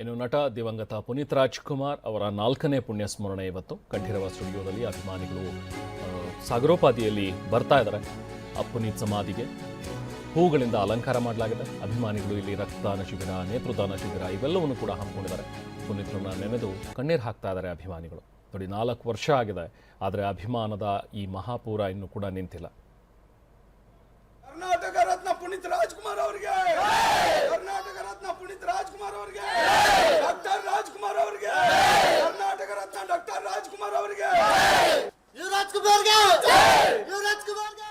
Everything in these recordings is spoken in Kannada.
ಇನ್ನು ನಟ ದಿವಂಗತ ಪುನೀತ್ ರಾಜ್ಕುಮಾರ್ ಅವರ ನಾಲ್ಕನೇ ಪುಣ್ಯ ಸ್ಮರಣೆ ಇವತ್ತು. ಕಂಠೀರವ ಸ್ಟುಡಿಯೋದಲ್ಲಿ ಅಭಿಮಾನಿಗಳು ಸಾಗರೋಪಾದಿಯಲ್ಲಿ ಬರ್ತಾ ಇದ್ದಾರೆ. ಪುನೀತ್ ಸಮಾಧಿಗೆ ಹೂಗಳಿಂದ ಅಲಂಕಾರ ಮಾಡಲಾಗಿದೆ. ಅಭಿಮಾನಿಗಳು ಇಲ್ಲಿ ರಕ್ತದಾನ ಶಿಬಿರ, ನೇತ್ರದಾನ ಶಿಬಿರ, ಇವೆಲ್ಲವನ್ನು ಕೂಡ ಹಮ್ಮಿಕೊಂಡಿದ್ದಾರೆ. ಪುನೀತ್ರನ್ನ ನೆನೆದು ಕಣ್ಣೀರು ಹಾಕ್ತಾ ಇದ್ದಾರೆ ಅಭಿಮಾನಿಗಳು. ನೋಡಿ, ನಾಲ್ಕು ವರ್ಷ ಆಗಿದೆ, ಆದರೆ ಅಭಿಮಾನದ ಈ ಮಹಾಪೂರ ಇನ್ನೂ ಕೂಡ ನಿಂತಿಲ್ಲ ಕರ್ನಾಟಕ ರತ್ನ ಪುನೀತ್ ರಾಜ್ಕುಮಾರ್ ಅವರಿಗೆ ಕರ್ನಾಟಕ ರತ್ನ ಪುನೀತ್ ರಾಜ್ಕುಮಾರ್ ಅವರಿಗೆ ಡಾಕ್ಟರ್ ರಾಜ್ಕುಮಾರ್ ಅವರಿಗೆ ಕರ್ನಾಟಕ ರತ್ನ ಡಾಕ್ಟರ್ ರಾಜ್ಕುಮಾರ್ ಅವರಿಗೆ ಯುವರಾಜ್ ಕುಮಾರ್ಗೆ ಯುವರಾಜ್ ಕುಮಾರ್ಗೆ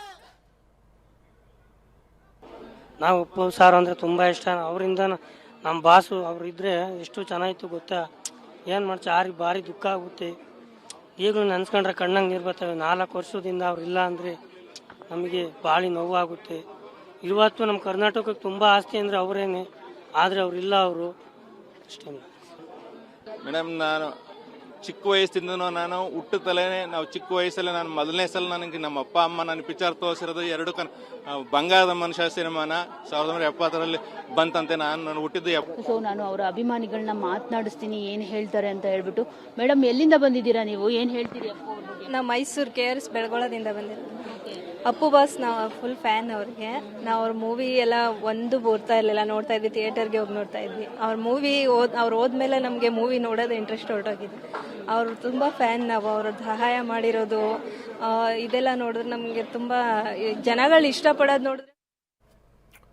ನಾವು ಉಪ್ಪು, ಸಾರು ಅಂದರೆ ತುಂಬ ಇಷ್ಟ. ಅವರಿಂದ ನಮ್ಮ ಬಾಸು ಅವ್ರು ಇದ್ದರೆ ಎಷ್ಟು ಚೆನ್ನಾಗಿತ್ತು ಗೊತ್ತಾ? ಏನು ಮಾಡ್ತಾ? ಯಾರಿಗೆ ಭಾರಿ ದುಃಖ ಆಗುತ್ತೆ ಈಗಲೂ ನೆನ್ಸ್ಕೊಂಡ್ರೆ ಕಣ್ಣಂಗೆ ನೀರು ಬರ್ತವೆ. ನಾಲ್ಕು ವರ್ಷದಿಂದ ಅವ್ರು ಇಲ್ಲ ಅಂದರೆ ನಮಗೆ ಭಾಳ ನೋವಾಗುತ್ತೆ. ಇವತ್ತು ನಮ್ಮ ಕರ್ನಾಟಕಕ್ಕೆ ತುಂಬ ಆಸ್ತಿ ಅಂದರೆ ಅವರೇನೆ. ಆದರೆ ಅವರಿಲ್ಲ ಅವರು. ಅಷ್ಟೇ ಮೇಡಮ್ ನಾನು ಚಿಕ್ಕ ವಯಸ್ಸಿಂದನೂ ನಾನು ಹುಟ್ಟು ತಲೆನೇ ನಾವು ಚಿಕ್ಕ ವಯಸ್ಸಲ್ಲೇ ನಾನು ಮೊದಲನೇ ಸಲ ನನಗೆ ನಮ್ಮ ಅಪ್ಪ ಅಮ್ಮ ನನ್ನ ಪಿಕ್ಚರ್ ತೋರಿಸಿರೋದು ಎರಡು ಕನ್ ಬಂಗಾರದ ಮನುಷ್ಯ ಸಿನಿಮಾನ ಸಾವಿರದ ಒಂಬೈನೂರ ಎಪ್ಪತ್ತರಲ್ಲಿ ಬಂತಂತೆ ನಾನು ನಾನು ಹುಟ್ಟಿದ್ದು ಸೊ ನಾನು ಅವರ ಅಭಿಮಾನಿಗಳನ್ನ ಮಾತನಾಡಿಸ್ತೀನಿ ಏನು ಹೇಳ್ತಾರೆ ಅಂತ ಹೇಳ್ಬಿಟ್ಟು. ಮೇಡಮ್ ಎಲ್ಲಿಂದ ಬಂದಿದ್ದೀರಾ ನೀವು? ಏನು ಹೇಳ್ತೀರಿ ನಾವು ಮೈಸೂರು ಕೆ ಆರ್ ಎಸ್ ಬೆಳಗೊಳದಿಂದ ಬಂದಿರೋದು. ಅಪ್ಪು ಬಾಸ್ ನಾವು ಫುಲ್ ಫ್ಯಾನ್ ಅವ್ರಿಗೆ. ನಾವು ಅವ್ರ ಮೂವಿ ಎಲ್ಲ ಒಂದು ಬರ್ತಾ ಇರಲಿಲ್ಲ. ನೋಡ್ತಾ ಇದ್ವಿ ಥಿಯೇಟರ್ಗೆ ಹೋಗಿ ನೋಡ್ತಾ ಇದ್ವಿ. ಅವ್ರ ಮೂವಿ ಓದ್ ಅವ್ರು ಹೋದ್ಮೇಲೆ ನಮಗೆ ಮೂವಿ ನೋಡೋದು ಇಂಟ್ರೆಸ್ಟ್ ಹೊರಟೋಗಿದೆ. ಅವರು ತುಂಬ ಫ್ಯಾನ್ ನಾವು ಅವ್ರ ಸಹಾಯ ಮಾಡಿರೋದು. ಇದೆಲ್ಲ ನೋಡಿದ್ರೆ ನಮಗೆ ತುಂಬ ಜನಗಳು ಇಷ್ಟಪಡೋದು ನೋಡಿದ್ರೆ